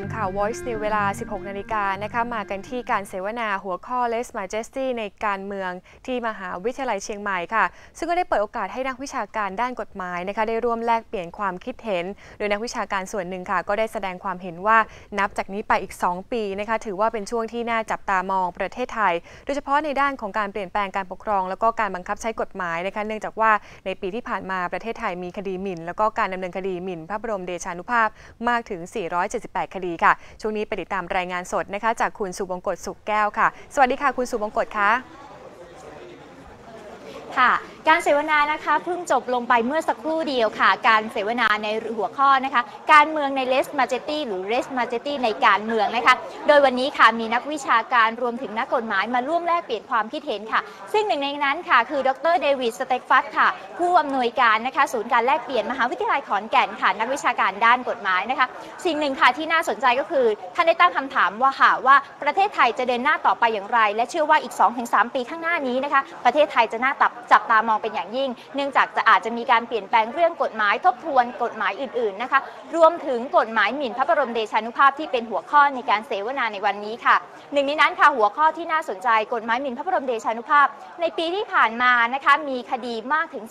ามข่าว Voice New เวลา 16 นาฬิกานะคะมากันที่การเสวนาหัวข้อ Les Majesty ในการเมืองที่มหาวิทยาลัยเชียงใหม่ค่ะ ซึ่งก็ได้เปิดโอกาสให้นักวิชาการด้านกฎหมายนะคะได้ร่วมแลกเปลี่ยนความคิดเห็น โดยนักวิชาการส่วนหนึ่งค่ะ ก็ได้แสดงความเห็นว่านับจากนี้ไปอีก 2 ปีนะคะถือว่าเป็นช่วงที่น่าจับตามองประเทศไทย โดยเฉพาะในด้านของการเปลี่ยนแปลงการปกครอง แล้วก็การบังคับใช้กฎหมายนะคะเนื่องจากว่าในปีที่ผ่านมาประเทศไทยมีคดีหมิ่น แล้วก็การดำเนินคดีหมิ่น พระบรมเดชานุภาพมากถึง 478 คดีค่ะ ช่วงนี้ไปติดตามรายงานสดนะคะ จากคุณสุบงกตสุขแก้วค่ะ สวัสดีค่ะ คุณสุบงกตคะ ค่ะ การเสวนานะคะเพิ่งจบลงไปเมื่อสักครู่เดียวค่ะ การเสวนาในหัวข้อนะคะ การเมืองในเลสมาเจตี้หรือเลสมาเจตี้ในการเมืองนะคะ โดยวันนี้ค่ะมีนักวิชาการรวมถึงนักกฎหมายมาร่วมแลกเปลี่ยนความคิดเห็นค่ะ ซึ่งหนึ่งในนั้นค่ะ คือดรเดวิดสเต็กฟัตค่ะ ผู้อำนวยการนะคะศูนย์การแลกเปลี่ยนมหาวิทยาลัยขอนแก่นค่ะ นักวิชาการด้านกฎหมายนะคะ สิ่งหนึ่งค่ะที่น่าสนใจก็คือท่านได้ตั้งคำถามว่าค่ะว่าประเทศไทยจะเดินหน้าต่อไปอย่างไร และเชื่อว่าอีก 2-3 ปีข้างหน้านี้นะคะ ประเทศไทยจะหน่าตับจับตามองเป็นอย่างยิ่ง เนื่องจากจะอาจจะมีการเปลี่ยนแปลงเรื่องกฎหมายทบทวนกฎหมายอื่นๆนะคะรวมถึงกฎหมายหมิ่นพระบรมเดชานุภาพที่เป็นหัวข้อในการเสวนาในวันนี้ค่ะ หนึ่งในนั้นค่ะหัวข้อที่น่าสนใจกฎหมายหมิ่นพระบรมเดชานุภาพ ในปีที่ผ่านมานะคะมีคดีมากถึง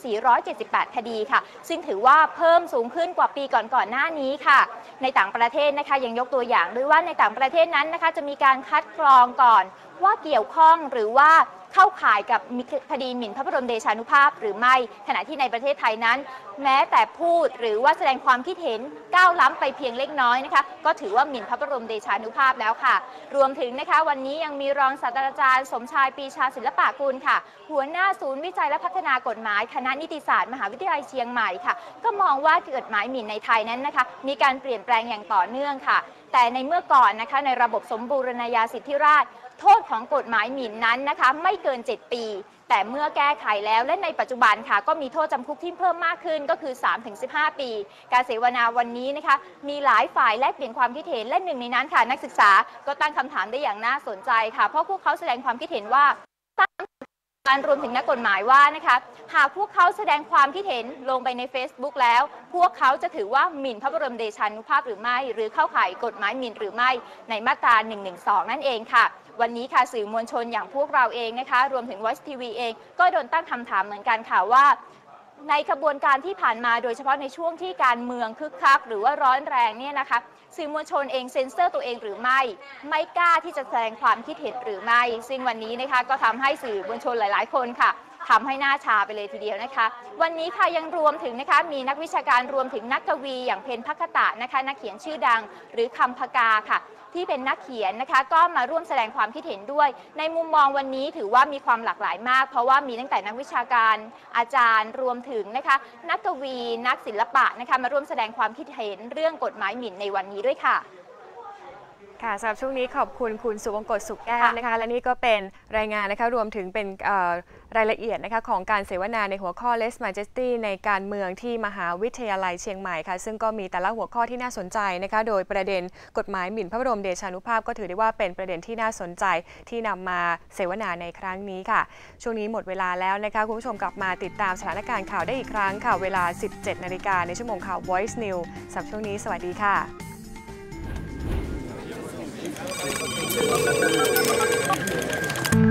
478 คดีค่ะ ซึ่งถือว่าเพิ่มสูงขึ้นกว่าปีก่อนๆหน้านี้ค่ะ ในต่างประเทศนะคะยังยกตัวอย่างด้วยว่าในต่างประเทศนั้นนะคะจะมีการคัดกรองก่อนว่าเกี่ยวข้องหรือว่า เข้าข่ายกับคดีหมิ่นพระบรมเดชานุภาพหรือไม่ ขณะที่ในประเทศไทยนั้น แม้แต่พูดหรือว่าแสดงความคิดเห็นก้าวล้ำไปเพียงเล็กน้อยนะคะ ก็ถือว่าหมิ่นพระบรมเดชานุภาพแล้วค่ะ รวมถึงนะคะวันนี้ยังมีรองศาสตราจารย์ สมชายปีชาศิลปะกุลค่ะ หัวหน้าศูนย์วิจัยและพัฒนากฎหมาย คณะนิติศาสตร์มหาวิทยาลัยเชียงใหม่ค่ะ ก็มองว่ากฎหมายหมิ่นในไทยนั้นนะคะ มีการเปลี่ยนแปลงอย่างต่อเนื่องค่ะ แต่ในเมื่อก่อนนะคะในระบบสมบูรณาญาสิทธิราชโทษของกฎหมายหมิ่นนั้นนะคะไม่เกิน 7 ปี แต่เมื่อแก้ไขแล้วและในปัจจุบันค่ะ ก็มีโทษจำคุกที่เพิ่มมากขึ้นก็คือ 3-15 ปี การเสวนาวันนี้นะคะ มีหลายฝ่ายแลกเปลี่ยนความคิดเห็นและหนึ่งในนั้นค่ะ นักศึกษาก็ตั้งคำถามได้อย่างน่าสนใจค่ะ เพราะพวกเขาแสดงความคิดเห็นว่ากาารรวมถึงนักกฎหมายว่านะคะหากพวกเขาแสดงความคิดเห็นลงไปใน Facebook แล้ว พวกเขาจะถือว่าหมิ่นพระบรมเดชานุภาพหรือไม่ หรือเข้าข่ายกฎหมายหมิ่นหรือไม่ในมาตรา 112 นั่นเองค่ะ วันนี้ค่ะสื่อมวลชนอย่างพวกเราเองนะคะ รวมถึง Voice TV เอง ก็โดนตั้งคำถามเหมือนกันค่ะว่า ในกระบวนการที่ผ่านมาโดยเฉพาะในช่วงที่การเมืองคึกคัก หรือว่าร้อนแรงเนี่ยนะคะสื่อมวลชนเองเซ็นเซอร์ตัวเองหรือไม่ ไม่กล้าที่จะแสดงความคิดเห็นหรือไม่ ซึ่งวันนี้นะคะก็ทำให้สื่อมวลชนหลาย ๆ คนค่ะ ทำให้หน้าชาไปเลยทีเดียวนะคะ วันนี้ค่ะยังรวมถึงนะคะมีนักวิชาการรวมถึงนักกวีอย่างเพนพักตะนะคะนักเขียนชื่อดังหรือคำพกาค่ะที่เป็นนักเขียนนะคะ ก็มาร่วมแสดงความคิดเห็นด้วย ในมุมมองวันนี้ถือว่ามีความหลากหลายมาก เพราะว่ามีตั้งแต่นักวิชาการอาจารย์รวมถึงนะคะ นักกวีนักศิลปะนะคะมาร่วมแสดงความคิดเห็นเรื่องกฎหมายหมิ่นในวันนี้ด้วยค่ะ ค่ะสำหรับช่วงนี้ขอบคุณคุณสุวงกตสุขแก้วนะคะ และนี่ก็เป็นรายงานนะคะรวมถึงเป็นรายละเอียดนะคะของการเสวนาในหัวข้อ Les Majesty ในการเมืองที่มหาวิทยาลัยเชียงใหม่ค่ะ ซึ่งก็มีแต่ละหัวข้อที่น่าสนใจนะคะ โดยประเด็นกฎหมายหมิ่นพระบรมเดชานุภาพก็ถือได้ว่าเป็นประเด็นที่น่าสนใจที่นำมาเสวนาในครั้งนี้ค่ะ ช่วงนี้หมดเวลาแล้วนะคะคุณผู้ชมกลับมาติดตามสถานการณ์ข่าวได้อีกครั้งค่ะเวลา 17 นาฬิกาในชั่วโมงข่าว Voice News สำหรับช่วงนี้สวัสดีค่ะ Thank you.